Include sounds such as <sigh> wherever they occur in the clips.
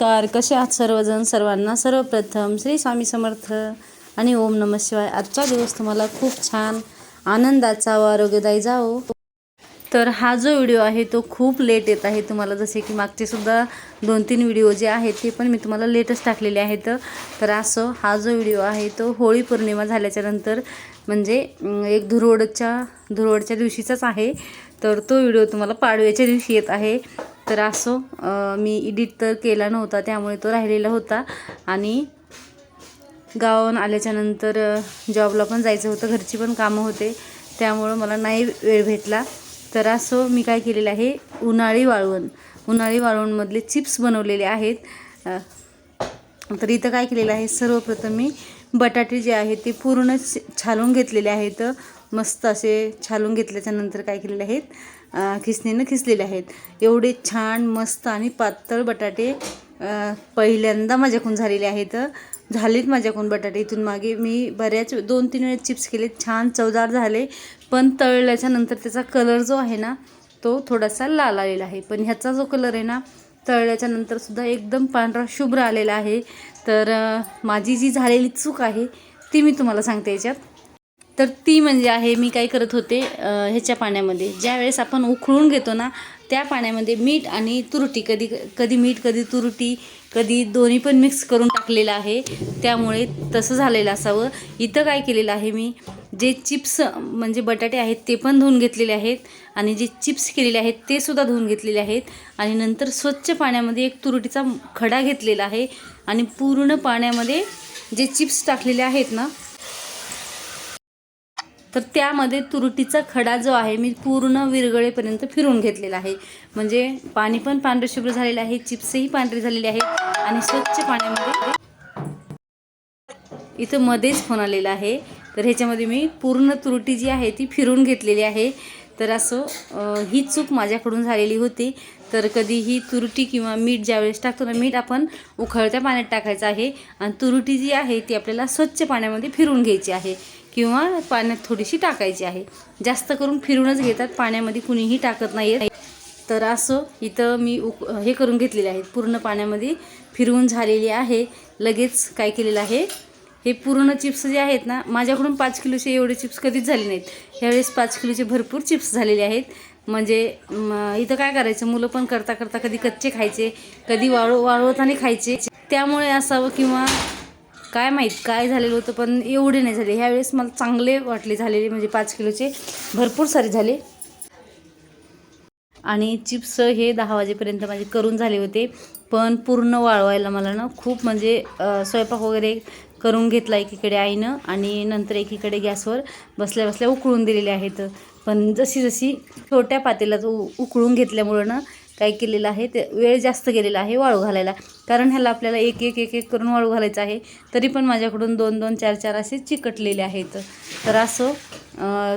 नमस्कार. कसे आहात सर्वजण? सर्वांना सर्वप्रथम श्री स्वामी समर्थ आणि ओम नम शिवाय. आजचा दिवस तुम्हाला खूप छान आनंदाचा व आरोग्यदायी जाओ तर हा जो व्हिडिओ आहे तो खूप लेट येत आहे तुम्हाला. जसे की मागचे सुद्धा दोन तीन व्हिडिओ जे आहेत ते पण मी तुम्हाला लेटच टाकलेले आहेत. तर असं हा जो व्हिडिओ आहे तो होळी पौर्णिमा झाल्याच्यानंतर म्हणजे एक धुरोडच्या धुरोडच्या दिवशीचाच आहे. तर तो व्हिडिओ तुम्हाला पाडव्याच्या दिवशी येत आहे. तर असो मी एडिट तर केला नव्हता त्यामुळे तो राहिलेला होता. आणि गावाहून आल्याच्यानंतर जॉबला पण जायचं होतं घरची पण कामं होते त्यामुळं मला नाही वेळ भेटला. तर असो मी काय केलेलं आहे उन्हाळी वाळवण उन्हाळी वाळवणमधले चिप्स बनवलेले आहेत. तर इथं काय केलेलं आहे सर्वप्रथम मी बटाटे जे आहेत ते पूर्ण छालून घेतलेले आहेत. मस्त असे छालून घेतल्याच्यानंतर काय केलेले आहेत खिसणीनं खिसलेले आहेत. एवढे छान मस्त आणि पातळ बटाटे पहिल्यांदा माझ्याकडून झालेले आहेत. झालेत माझ्याकडून बटाटे इथून मागे. मी बऱ्याच दोन तीन वेळेस चिप्स केले छान चवदार झाले. पण तळल्याच्या नंतर त्याचा कलर जो आहे ना तो थोडासा लाल आलेला आहे. पण ह्याचा जो कलर आहे ना तळल्याच्या नंतरसुद्धा एकदम पांढरा शुभ्र आलेला आहे. तर माझी जी झालेली चूक आहे ती मी तुम्हाला सांगते याच्यात. तर ती म्हणजे आहे मी काय करत होते ह्याच्या पाण्यामध्ये. ज्या वेळेस आपण उकळून घेतो ना त्या पाण्यामध्ये मीठ आणि तुरटी कधी कधी मीठ कधी तुरटी कधी दोन्ही पण मिक्स करून टाकलेलं आहे. त्यामुळे तसं झालेलं असावं. इथं काय केलेलं आहे मी जे चिप्स म्हणजे बटाटे आहेत ते पण धुवून घेतलेले आहेत आणि जे चिप्स केलेले आहेत ते सुद्धा धुवून घेतलेले आहेत. आणि नंतर स्वच्छ पाण्यामध्ये एक तुरटीचा खडा घेतलेला आहे आणि पूर्ण पाण्यामध्ये जे चिप्स टाकलेले आहेत ना तर त्यामध्ये तुरटीचा खडा जो आहे मी पूर्ण विरगळेपर्यंत फिरून घेतलेला आहे. म्हणजे पाणी पण पांढरं शुभ्र झालेलं आहे चिप्सही पांढरे झालेले आहेत आणि स्वच्छ पाण्यामध्ये इथं मध्येच फोन आलेला आहे. तर ह्याच्यामध्ये मी पूर्ण तुरटी जी आहे ती फिरून घेतलेली आहे. तर असं ही चूक माझ्याकडून झालेली होती. तर कधी ही तुरटी किंवा मीठ ज्यावेळेस टाकतो ना मीठ आपण उखळत्या पाण्यात टाकायचं आहे. आणि तुरटी जी आहे ती आपल्याला स्वच्छ पाण्यामध्ये फिरून घ्यायची आहे. किंवा पाण्यात थोडीशी टाकायची आहे. जास्त करून फिरूनच घेतात. पाण्यामध्ये कुणीही टाकत नाही तर असं इथं मी उक हे करून घेतलेले आहेत. पूर्ण पाण्यामध्ये फिरवून झालेली आहे. लगेच काय केलेलं आहे? हे पूर्ण चिप्स जे आहेत ना माझ्याकडून पाच किलोचे एवढे चिप्स कधीच झाले नाहीत. ह्यावेळेस पाच किलोचे भरपूर चिप्स झालेले आहेत. म्हणजे इथं काय करायचं? मुलं पण करता करता कधी कच्चे खायचे कधी वाळू वाळवताना खायचे. त्यामुळे असावं किंवा काय माहीत काय झालेलं होतं पण एवढे नाही झाले. ह्यावेळेस मला चांगले वाटले झालेले म्हणजे पाच किलोचे भरपूर सारे झाले. आणि चिप्स हे दहा वाजेपर्यंत माझे करून झाले होते पण पूर्ण वाळवायला मला ना खूप म्हणजे स्वयंपाक वगैरे करून घेतला एकीकडे आईनं आणि नंतर एकीकडे गॅसवर बसल्या बसल्या उकळून दिलेले आहेत. पण जशी जशी छोट्या पातेल्यात उ उकळून घेतल्यामुळं ना काय केलेलं आहे ते वेळ जास्त गेलेला आहे वाळू घालायला. कारण ह्याला आपल्याला एक एक एक एक करून वाळू घालायचं आहे. तरी पण माझ्याकडून दोन दोन चार चार असे चिकटलेले आहेत. तर असं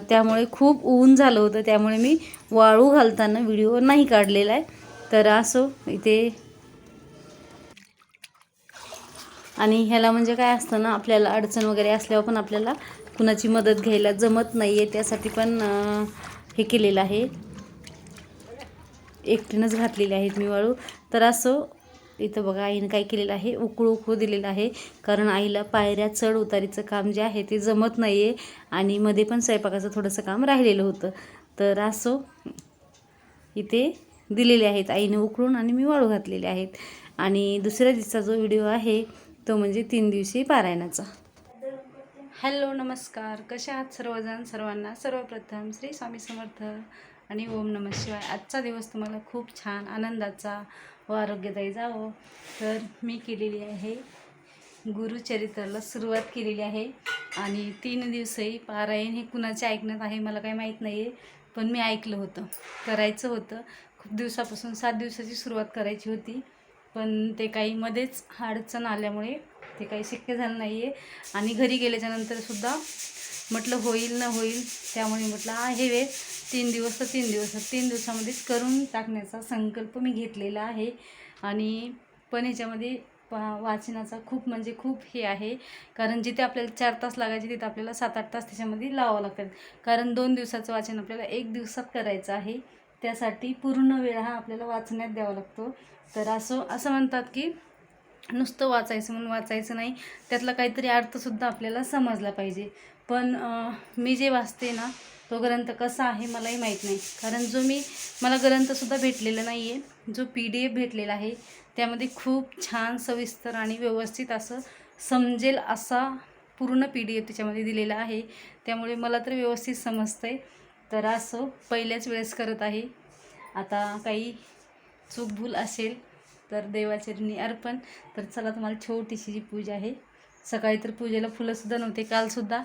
त्यामुळे खूप ऊन झालं होतं. त्यामुळे मी वाळू घालताना व्हिडिओ नाही काढलेला आहे. तर असो इथे. आणि ह्याला म्हणजे काय असतं ना आपल्याला अडचण वगैरे असल्यावर पण आपल्याला कुणाची मदत घ्यायला जमत नाही आहे त्यासाठी पण हे केलेलं आहे. एकटीनंच घातलेली आहेत मी वाळू तर असं इथं बघा आईनं काय केलेलं आहे? उकळू उकळू दिलेलं आहे. कारण आईला पायऱ्या चढ उतारीचं काम जे आहे ते जमत नाही आहे आणि मध्ये पण स्वयंपाकाचं थोडंसं काम राहिलेलं होतं. तर असो इथे दिलेले आहेत. आईने उकळून आणि मी वाळू घातलेले आहेत. आणि दुसऱ्या दिवसाचा जो व्हिडिओ आहे तो म्हणजे तीन दिवशी पारायणाचा. हॅलो नमस्कार. कशा आहात सर्वजण? सर्वांना सर्वप्रथम श्री स्वामी समर्थ. आणि ओम नम शिवाय. आजचा दिवस तुम्हाला खूप छान आनंदाचा व आरोग्यदायी जावो हो. तर मी केलेली आहे गुरुचरित्राला सुरुवात केलेली आहे. आणि तीन दिवसही पारायण हे कुणाचे ऐकण्यात आहे मला काही माहीत नाही आहे पण मी ऐकलं होतं. करायचं होतं. खूप दिवसापासून सात दिवसाची सुरुवात करायची होती पण ते काही मध्येच अडचण आल्यामुळे ते काही शक्य झालं नाही आहे आणि घरी गेल्याच्यानंतरसुद्धा म्हटलं होईल न होईल. त्यामुळे म्हटलं हा हे वेळ तीन दिवस तर तीन दिवस तीन दिवसामध्येच करून टाकण्याचा संकल्प मी घेतलेला आहे. आणि पण ह्याच्यामध्ये वाचनाचा खूप म्हणजे खूप हे आहे. कारण जिथे आपल्याला चार तास लागायचे तिथे आपल्याला सात आठ तास त्याच्यामध्ये लावावं लागतात. कारण दोन दिवसाचं वाचन आपल्याला एक दिवसात करायचं आहे. त्यासाठी पूर्ण वेळ हा आपल्याला वाचण्यात द्यावा लागतो. तर असं असं म्हणतात की नुसतं वाचायचं म्हणून वाचायचं नाही. त्यातला काहीतरी अर्थसुद्धा आपल्याला समजला पाहिजे. पण मी जे वाचते ना तो ग्रंथ कसा आहे मलाही माहीत नाही. कारण जो मी मला ग्रंथसुद्धा भेटलेला नाही आहे जो पी डी एफ भेटलेला आहे त्यामध्ये खूप छान सविस्तर आणि व्यवस्थित असं समजेल असा पूर्ण पी डी एफ त्याच्यामध्ये दिलेला आहे. त्यामुळे मला तर व्यवस्थित समजतं आहे तर असं पहिल्याच वेळेस करत आहे. आता काही चूकभूल असेल तर देवाचरणी अर्पण. तर चला तुम्हाला छोटीशी जी पूजा आहे सकाळी तर पूजेला फुलंसुद्धा नव्हते कालसुद्धा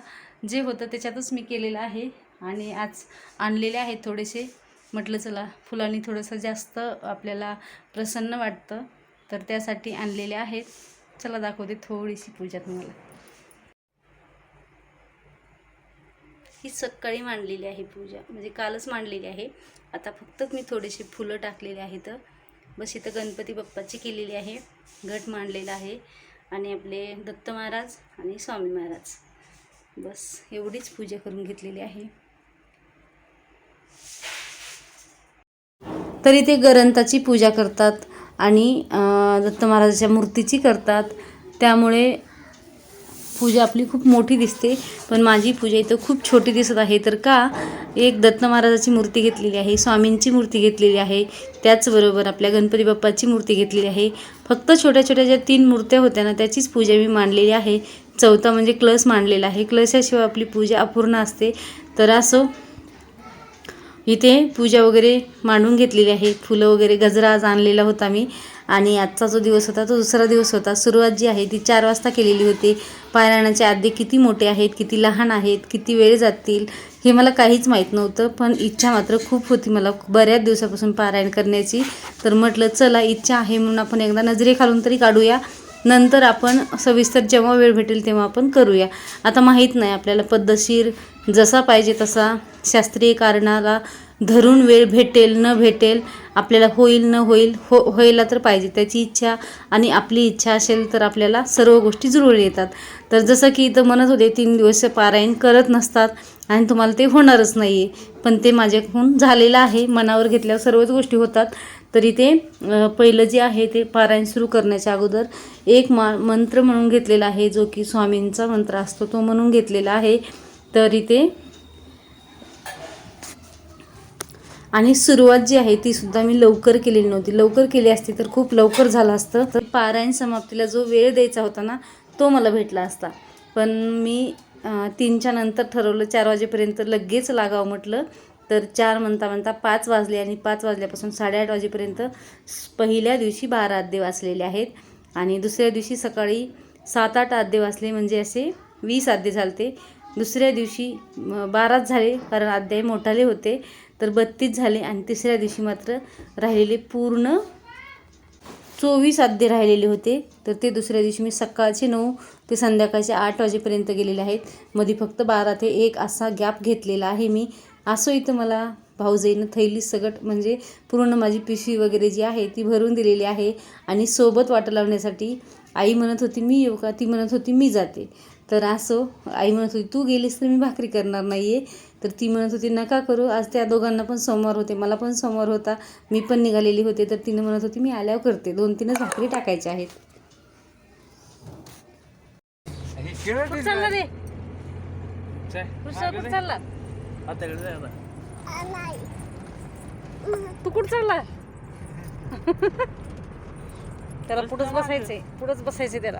जे होतं त्याच्यातच मी केलेलं आहे. आणि आज आणलेले आहेत थोडेसे. म्हटलं चला फुलांनी थोडंसं जास्त आपल्याला प्रसन्न वाटतं तर त्यासाठी आणलेले आहेत. चला दाखवते थोडीशी पूजा तुम्हाला. ही सकाळी मांडलेली आहे पूजा म्हणजे कालच मांडलेली आहे. आता फक्त मी थोडेसे फुलं टाकलेले आहेत. बस इथं गणपती बाप्पाची केलेली आहे. घट मांडलेला आहे. आणि आपले दत्त महाराज आणि स्वामी महाराज. बस एवढीच पूजा करून घेतलेली आहे. तरी ते ग्रंथाची पूजा करतात आणि दत्त महाराजाच्या मूर्तीची करतात. त्यामुळे पूजा आपली खूप मोठी दिसते पण माझी पूजा इथं खूप छोटी दिसत आहे. तर का? एक दत्त महाराजाची मूर्ती घेतलेली आहे स्वामींची मूर्ती घेतलेली आहे त्याचबरोबर आपल्या गणपती बाप्पाची मूर्ती घेतलेली आहे. फक्त छोट्या छोट्या ज्या तीन मूर्त्या होत्या ना त्याचीच पूजा मी मांडलेली आहे. चौथा म्हणजे क्लस मांडलेला आहे. क्लसाशिवाय आपली पूजा अपूर्ण असते. तर असो इथे पूजा वगैरे मांडून घेतलेली आहे. फुलं वगैरे गजरा आज आणलेला होता मी आणि आजचा जो दिवस होता तो दुसरा दिवस होता. सुरुवात जी आहे ती चार वाजता केलेली होती. पारायणाचे आद्य किती मोठे आहेत किती लहान आहेत किती वेळ जातील हे मला काहीच माहीत नव्हतं. पण इच्छा मात्र खूप होती मला बऱ्याच दिवसापासून पारायण करण्याची. तर म्हटलं चला इच्छा आहे म्हणून आपण एकदा नजरे खालून तरी काढूया. नंतर आपण सविस्तर जेव्हा वेळ भेटेल तेव्हा आपण करूया. आता माहीत नाही आपल्याला पद्धतशीर जसा पाहिजे तसा शास्त्रीय कारणाला धरून वेळ भेटेल न भेटेल आपल्याला होईल न होईल हो व्हायला तर पाहिजे. त्याची इच्छा आणि आपली इच्छा असेल तर आपल्याला सर्व गोष्टी जरूर येतात. तर जसं की इथं म्हणत होते तीन दिवस पारायण करत नसतात आणि तुम्हाला ते होणारच नाही आहे पण ते माझ्याकडून झालेलं आहे. मनावर घेतल्यावर सर्वच गोष्टी होतात. तरी ते पहिलं जे आहे ते पारायण सुरू करण्याच्या अगोदर एक मा मंत्र म्हणून घेतलेला आहे जो की स्वामींचा मंत्र असतो तो म्हणून घेतलेला आहे. तरी ते. आणि सुरुवात जी आहे ती सुद्धा मी लवकर केलेली नव्हती. लवकर केली असती तर खूप लवकर झालं असतं. तर पारायण समाप्तीला जो वेळ द्यायचा होता ना तो मला भेटला असता. पण मी तीनच्या नंतर ठरवलं चार वाजेपर्यंत लगेच लागावं म्हटलं. तर चार म्हणता म्हणता पाच वाजले आणि पाच वाजल्यापासून साडेआठ वाजेपर्यंत पहिल्या दिवशी बारा आद्य वाचलेले आहेत. आणि दुसऱ्या दिवशी सकाळी सात आठ आद्य वाचले म्हणजे असे वीस आद्य झालते. दुसऱ्या दिवशी बाराच झाले कारण अध्याय मोठाले होते तर बत्तीस झाले आणि तिसऱ्या दिवशी मात्र राहिलेले पूर्ण चोवीस अध्याय राहिलेले होते. तर ते दुसऱ्या दिवशी मी सकाळचे नऊ ते संध्याकाळचे आठ वाजेपर्यंत गेलेले आहेत. मध्ये फक्त बारा ते एक असा गॅप घेतलेला आहे मी. असं इथं मला भाऊजाईनं थैली सगट म्हणजे पूर्ण माझी पिशवी वगैरे जी आहे ती भरून दिलेली आहे. आणि सोबत वाटं लावण्यासाठी आई म्हणत होती मी येऊ का? ती म्हणत होती मी जाते. तर असो आई म्हणत होती तू गेलीस तर मी भाकरी करणार नाही आहे तर ती म्हणत होती नका करू आज त्या दोघांना पण सोमवार होते मला पण सोमवार होता मी पण निघालेली होते. तर तिने म्हणत होती मी आल्यावर करते दोन तीनच भाकरी टाकायच्या आहेत. तू कुठं चालला? <laughs> त्याला पुढंच बसायचंय पुढंच बसायचंय त्याला.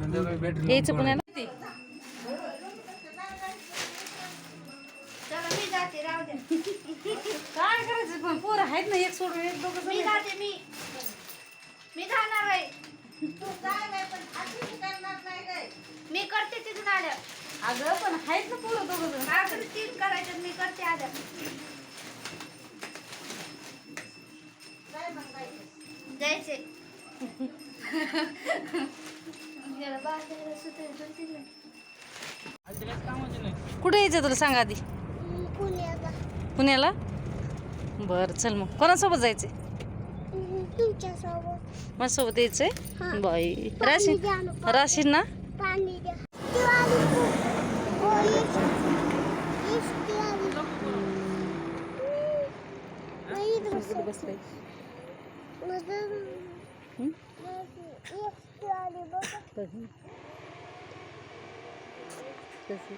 यायचं पुण्याला काय करायचं पण? पोरं आहेत ना एक सोडून एक दोघं मी जण. जाते मी. मी जाणार आहे. मी करते तिथून आल्या अगं पण आहेत ना पोरं दोघं जण. काय करते तीन करायचं मी करते आल्या जायचे <laughs> कुठे यायचं तुला? सांग आधी. पुण्याला? बरं चल मग. कोणासोबत जायचंय? माझ्यासोबत यायचंय? बाई. राशीन द्या ना, राशीन? ना माझं- एसटी आली बघा कशी कशी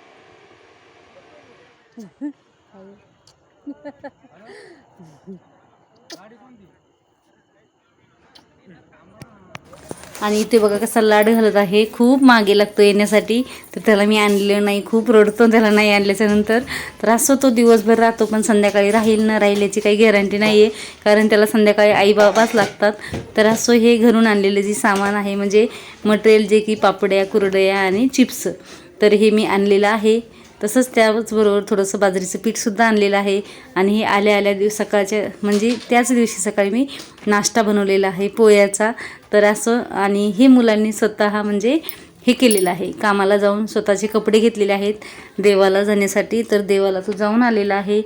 आणि इथे बघा कसा लाड घालत आहे. खूप मागे लागतो येण्यासाठी. तर त्याला मी आणलेलं नाही. खूप रडतो त्याला नाही आणल्याच्या नंतर. तर असं तो दिवसभर राहतो पण संध्याकाळी राहील न राहील याची काही गॅरंटी नाही आहे कारण त्याला संध्याकाळी आई बाबाच लागतात. तर असं हे घरून आणलेलं जे सामान आहे म्हणजे मटेरियल जे की पापड्या कुरडया आणि चिप्स. तर हे मी आणलेलं आहे. तसंच त्याचबरोबर थोडंसं बाजरीचं पीठसुद्धा आणलेलं आहे. आणि हे आल्या आल्या दिवस सकाळच्या म्हणजे त्याच दिवशी सकाळी मी नाश्ता बनवलेला आहे पोह्याचा. तर असं आणि हे मुलांनी स्वतः म्हणजे हे केलेलं आहे. कामाला जाऊन स्वतःचे कपडे घेतलेले आहेत देवाला जाण्यासाठी. तर देवाला तो जाऊन आलेला आहे.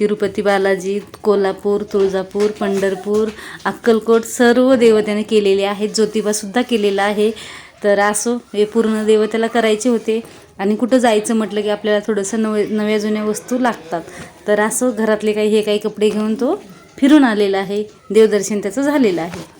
तिरुपती बालाजी कोल्हापूर तुळजापूर पंढरपूर अक्कलकोट सर्व देवतेने केलेले आहेत. ज्योतिबासुद्धा केलेला आहे. तर असो हे पूर्ण देवतेला करायचे होते. आणि कुठं जायचं म्हटलं की आपल्याला थोडंसं नव नव्या जुन्या वस्तू लागतात. तर असं घरातले काही हे काही कपडे घेऊन तो फिरून आलेला आहे. देवदर्शन त्याचं झालेलं आहे.